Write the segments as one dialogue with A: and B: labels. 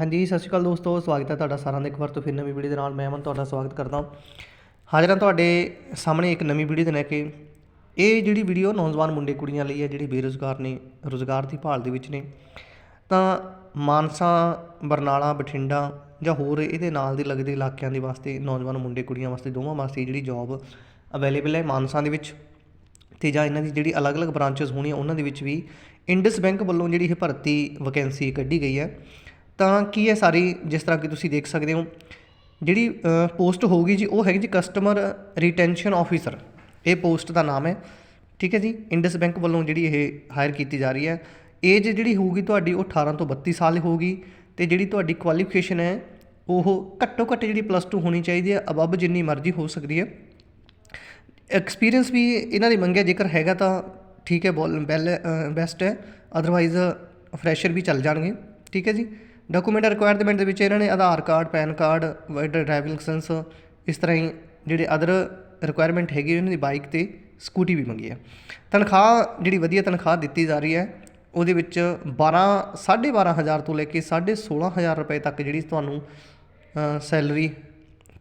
A: ਹਾਂਜੀ, ਸਤਿ ਸ਼੍ਰੀ ਅਕਾਲ ਦੋਸਤੋ, ਸਵਾਗਤ ਹੈ ਤੁਹਾਡਾ ਸਾਰਿਆਂ ਦਾ ਇੱਕ ਵਾਰ ਤੋਂ ਫਿਰ ਨਵੀਂ ਵੀਡੀਓ ਦੇ ਨਾਲ। ਮੈਂ ਅਮਨ ਤੁਹਾਡਾ ਸਵਾਗਤ ਕਰਦਾ ਹਾਂ। ਹਾਜ਼ਰ ਹਾਂ ਤੁਹਾਡੇ ਸਾਹਮਣੇ ਇੱਕ ਨਵੀਂ ਵੀਡੀਓ ਦੇ ਲੈ ਕੇ ਇਹ ਜਿਹੜੀ ਵੀਡੀਓ ਨੌਜਵਾਨ ਮੁੰਡੇ ਕੁੜੀਆਂ ਲਈ ਹੈ, ਜਿਹੜੇ ਬੇਰੁਜ਼ਗਾਰ ਨੇ, ਰੁਜ਼ਗਾਰ ਦੀ ਭਾਲ ਦੇ ਵਿੱਚ ਨੇ, ਤਾਂ ਮਾਨਸਾ, ਬਰਨਾਲਾ, ਬਠਿੰਡਾ ਜਾਂ ਹੋਰ ਇਹਦੇ ਨਾਲ ਦੇ ਲੱਗਦੇ ਇਲਾਕਿਆਂ ਦੇ ਵਾਸਤੇ, ਨੌਜਵਾਨ ਮੁੰਡੇ ਕੁੜੀਆਂ ਵਾਸਤੇ, ਦੋਵਾਂ ਵਾਸਤੇ ਜਿਹੜੀ ਜੌਬ ਅਵੇਲੇਬਲ ਹੈ ਮਾਨਸਾ ਦੇ ਵਿੱਚ ਤੇ ਜਾਂ ਇਹਨਾਂ ਦੀ ਜਿਹੜੀ ਅਲੱਗ-ਅਲੱਗ ਬ੍ਰਾਂਚਸ ਹੋਣੀਆਂ, ਉਹਨਾਂ ਦੇ ਵਿੱਚ ਵੀ ਇੰਡਸ ਬੈਂਕ ਵੱਲੋਂ ਜਿਹੜੀ ਇਹ ਭਰਤੀ ਵੈਕੈਂਸੀ ਕੱਢੀ ਗਈ ਹੈ। ਤਾਂ ਕੀ ਹੈ ਸਾਰੀ ਜਿਸ ਤਰ੍ਹਾਂ ਕਿ ਤੁਸੀਂ ਦੇਖ ਸਕਦੇ ਹੋ, ਜਿਹੜੀ ਪੋਸਟ ਹੋਊਗੀ ਜੀ, ਉਹ ਹੈਗੀ ਜੀ ਕਸਟਮਰ ਰਿਟੈਂਸ਼ਨ ਆਫੀਸਰ ਇਹ ਪੋਸਟ ਦਾ ਨਾਮ ਹੈ। ਠੀਕ ਹੈ ਜੀ? ਇੰਡਸ ਬੈਂਕ ਵੱਲੋਂ ਜਿਹੜੀ ਇਹ ਹਾਇਰ ਕੀਤੀ ਜਾ ਰਹੀ ਹੈ। ਏਜ ਜਿਹੜੀ ਹੋਊਗੀ ਤੁਹਾਡੀ, ਉਹ 18 ਤੋਂ 32 ਸਾਲ ਹੋਊਗੀ ਤੇ ਜਿਹੜੀ ਤੁਹਾਡੀ ਕੁਆਲੀਫਿਕੇਸ਼ਨ ਹੈ, ਉਹ ਘੱਟੋ ਘੱਟ ਜਿਹੜੀ ਪਲੱਸ 2 ਹੋਣੀ ਚਾਹੀਦੀ ਹੈ ਅਬਵ ਜਿੰਨੀ ਮਰਜ਼ੀ ਹੋ ਸਕਦੀ ਹੈ। ਐਕਸਪੀਰੀਅੰਸ ਵੀ ਇਹਨਾਂ ਦੀ ਮੰਗਿਆ, ਜੇਕਰ ਹੈਗਾ ਤਾਂ ਠੀਕ ਹੈ ਬੋਲ ਬੈਲ ਬੈਸਟ ਹੈ। ਅਦਰਵਾਈਜ਼ ਫਰੈਸ਼ਰ ਵੀ ਚੱਲ ਜਾਣਗੇ। ਠੀਕ ਹੈ ਜੀ? ਡਾਕੂਮੈਂਟ ਰਿਕੁਆਇਰਮੈਂਟ ਦੇ ਵਿੱਚ ਇਹਨਾਂ ਨੇ Aadhaar card PAN card driving licence ਇਸ ਤਰ੍ਹਾਂ ਹੀ ਜਿਹੜੇ ਅਦਰ ਰਿਕੁਆਇਰਮੈਂਟ ਹੈਗੀ ਉਹਨਾਂ ਦੀ ਬਾਈਕ ਤੇ ਸਕੂਟੀ ਵੀ ਮੰਗੀ ਹੈ। ਤਨਖਾਹ ਜਿਹੜੀ ਵਧੀਆ ਤਨਖਾਹ ਦਿੱਤੀ ਜਾ ਰਹੀ ਹੈ, ਉਹਦੇ ਵਿੱਚ 12 12500 ਹਜ਼ਾਰ ਤੋਂ ਲੈ ਕੇ 16500 ਰੁਪਏ ਤੱਕ ਜਿਹੜੀ ਤੁਹਾਨੂੰ ਸੈਲਰੀ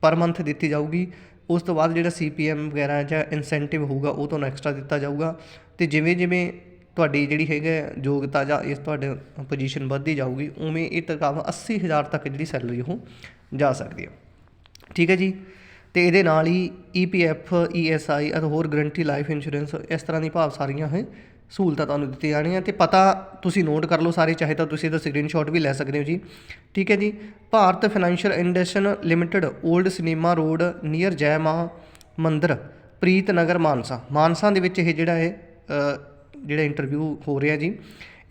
A: ਪਰ ਮੰਥ ਦਿੱਤੀ ਜਾਊਗੀ। ਉਸ ਤੋਂ ਬਾਅਦ ਜਿਹੜਾ ਸੀਪੀਐਮ ਵਗੈਰਾ ਜਾਂ ਇਨਸੈਂਟਿਵ ਹੋਊਗਾ, ਉਹ ਤੁਹਾਨੂੰ ਐਕਸਟਰਾ ਦਿੱਤਾ ਜਾਊਗਾ। ਤੇ ਜਿਵੇਂ ਜਿਵੇਂ ਤੁਹਾਡੀ ਜਿਹੜੀ ਹੈਗਾ ਯੋਗਤਾ ਜਾਂ ਇਸ ਤੁਹਾਡੇ ਪੋਜੀਸ਼ਨ ਵੱਧਦੀ ਜਾਊਗੀ, ਉਵੇਂ ਇਹ ਤਨਖਾਹ 80000 ਤੱਕ ਜਿਹੜੀ ਸੈਲਰੀ ਉਹ ਜਾ ਸਕਦੀ ਹੈ। ਠੀਕ ਹੈ ਜੀ? ਤੇ ਇਹਦੇ ਨਾਲ ਹੀ ਈਪੀਐਫ ਈਐਸਆਈ ਅਤੇ ਹੋਰ ਗਰੰਟੀ ਲਾਈਫ ਇੰਸ਼ੋਰੈਂਸ ਇਸ ਤਰ੍ਹਾਂ ਦੀ ਭਾਵ ਸਾਰੀਆਂ ਹੈ ਸਹੂਲਤਾਂ ਤੁਹਾਨੂੰ ਦਿੱਤੀਆਂ ਜਾਣੀਆਂ। ਤੇ ਪਤਾ ਤੁਸੀਂ ਨੋਟ ਕਰ ਲਓ ਸਾਰੇ, ਚਾਹੇ ਤਾਂ ਤੁਸੀਂ ਇਹਦਾ ਸਕਰੀਨਸ਼ਾਟ ਵੀ ਲੈ ਸਕਦੇ ਹੋ ਜੀ। ਠੀਕ ਹੈ ਜੀ? Bharat financial industrial limited old cinema road near Jai Maa Mandir, ਪ੍ਰੀਤ ਨਗਰ, ਮਾਨਸਾ। ਮਾਨਸਾ ਦੇ ਵਿੱਚ ਇਹ ਜਿਹੜਾ ਹੈ ਜਿਹੜਾ ਇੰਟਰਵਿਊ ਹੋ ਰਿਹਾ ਜੀ।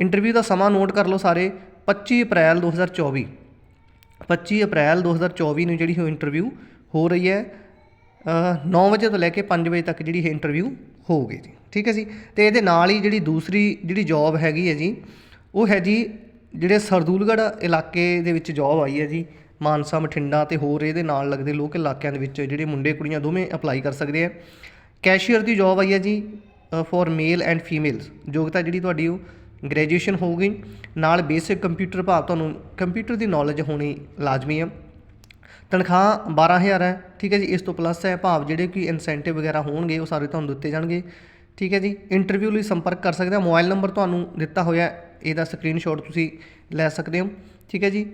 A: ਇੰਟਰਵਿਊ ਦਾ ਸਮਾਂ ਨੋਟ ਕਰ ਲਓ ਸਾਰੇ 25 ਅਪ੍ਰੈਲ 2024 25 ਅਪ੍ਰੈਲ 2024 ਨੂੰ ਜਿਹੜੀ ਉਹ ਇੰਟਰਵਿਊ ਹੋ ਰਹੀ ਹੈ 9 ਵਜੇ ਤੋਂ ਲੈ ਕੇ 5 ਵਜੇ ਤੱਕ ਜਿਹੜੀ ਇਹ ਇੰਟਰਵਿਊ ਹੋਊਗੀ ਜੀ। ਠੀਕ ਹੈ ਜੀ? ਤੇ ਇਹਦੇ ਨਾਲ ਹੀ ਜਿਹੜੀ ਦੂਸਰੀ ਜਿਹੜੀ ਜੌਬ ਹੈਗੀ ਹੈ ਜੀ, ਉਹ ਹੈ ਜੀ ਜਿਹੜੇ ਸਰਦੂਲਗੜ੍ਹ ਇਲਾਕੇ ਦੇ ਵਿੱਚ ਜੌਬ ਆਈ ਹੈ ਜੀ, ਮਾਨਸਾ, ਬਠਿੰਡਾ ਤੇ ਹੋਰ ਇਹਦੇ ਨਾਲ ਲੱਗਦੇ ਲੋਕ ਇਲਾਕਿਆਂ ਦੇ ਵਿੱਚ ਜਿਹੜੇ ਮੁੰਡੇ ਕੁੜੀਆਂ ਦੋਵੇਂ ਅਪਲਾਈ ਕਰ ਸਕਦੇ ਆ ਕੈਸ਼ੀਅਰ ਦੀ ਜੌਬ ਆਈ ਹੈ ਜੀ ਫॉर ਮੇਲ ਐਂਡ ਫੀਮੇਲਸ ਯੋਗਤਾ ਜਿਹੜੀ ਤੁਹਾਡੀ ਉਹ ਗ੍ਰੈਜੂਏਸ਼ਨ ਹੋਊਗੀ। ਨਾਲ ਬੇਸਿਕ ਕੰਪਿਊਟਰ ਭਾਵ ਤੁਹਾਨੂੰ ਕੰਪਿਊਟਰ ਦੀ ਨੌਲੇਜ ਹੋਣੀ ਲਾਜ਼ਮੀ ਹੈ ਤਨਖਾਹ 12000 ਹੈ, ਠੀਕ ਹੈ ਜੀ। ਇਸ ਤੋਂ ਪਲੱਸ ਹੈ ਭਾਵ ਜਿਹੜੇ ਕੋਈ ਇਨਸੈਂਟਿਵ ਵਗੈਰਾ ਹੋਣਗੇ, ਉਹ ਸਾਰੇ ਤੁਹਾਨੂੰ ਦਿੱਤੇ ਜਾਣਗੇ। ਠੀਕ ਹੈ ਜੀ। ਇੰਟਰਵਿਊ ਲਈ ਸੰਪਰਕ ਕਰ ਸਕਦੇ ਹੋ ਮੋਬਾਈਲ ਨੰਬਰ ਤੁਹਾਨੂੰ ਦਿੱਤਾ ਹੋਇਆ ਇਹਦਾ ਸਕਰੀਨਸ਼ਾਟ ਤੁਸੀਂ ਲੈ ਸਕਦੇ ਹੋ। ਠੀਕ ਹੈ ਜੀ।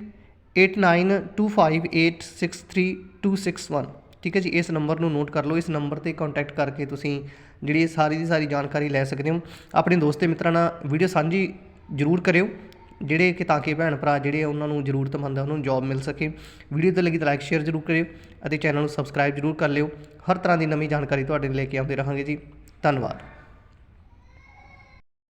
A: 8925863261 ਠੀਕ ਹੈ ਜੀ, ਇਸ ਨੰਬਰ ਨੂੰ ਨੋਟ ਕਰ ਲਓ, ਇਸ ਨੰਬਰ ਤੇ ਕੰਟੈਕਟ ਕਰਕੇ ਤੁਸੀਂ ਜਿਹੜੀ ਇਹ ਸਾਰੀ ਦੀ ਸਾਰੀ ਜਾਣਕਾਰੀ ਲੈ ਸਕਦੇ ਹੋ। ਆਪਣੇ ਦੋਸਤ ਤੇ ਮਿੱਤਰਾਂ ਨਾਲ ਵੀਡੀਓ ਸਾਂਝੀ ਜ਼ਰੂਰ ਕਰਿਓ, ਜਿਹੜੇ ਕਿ ਤਾਂ ਕਿ ਭੈਣ ਭਰਾ ਜਿਹੜੇ ਆ ਉਹਨਾਂ ਨੂੰ ਜ਼ਰੂਰਤਮੰਦ ਆ, ਉਹਨਾਂ ਨੂੰ ਜੌਬ ਮਿਲ ਸਕੇ। ਵੀਡੀਓ ਤੇ ਲੱਗੀ ਤਾਂ ਲਾਈਕ ਸ਼ੇਅਰ ਜ਼ਰੂਰ ਕਰਿਓ ਅਤੇ ਚੈਨਲ ਨੂੰ ਸਬਸਕ੍ਰਾਈਬ ਜ਼ਰੂਰ ਕਰ ਲਿਓ। ਹਰ ਤਰ੍ਹਾਂ ਦੀ ਨਵੀਂ ਜਾਣਕਾਰੀ ਤੁਹਾਡੇ ਲਈ ਲੈ ਕੇ ਆਉਂਦੇ ਰਹਾਂਗੇ ਜੀ। ਧੰਨਵਾਦ।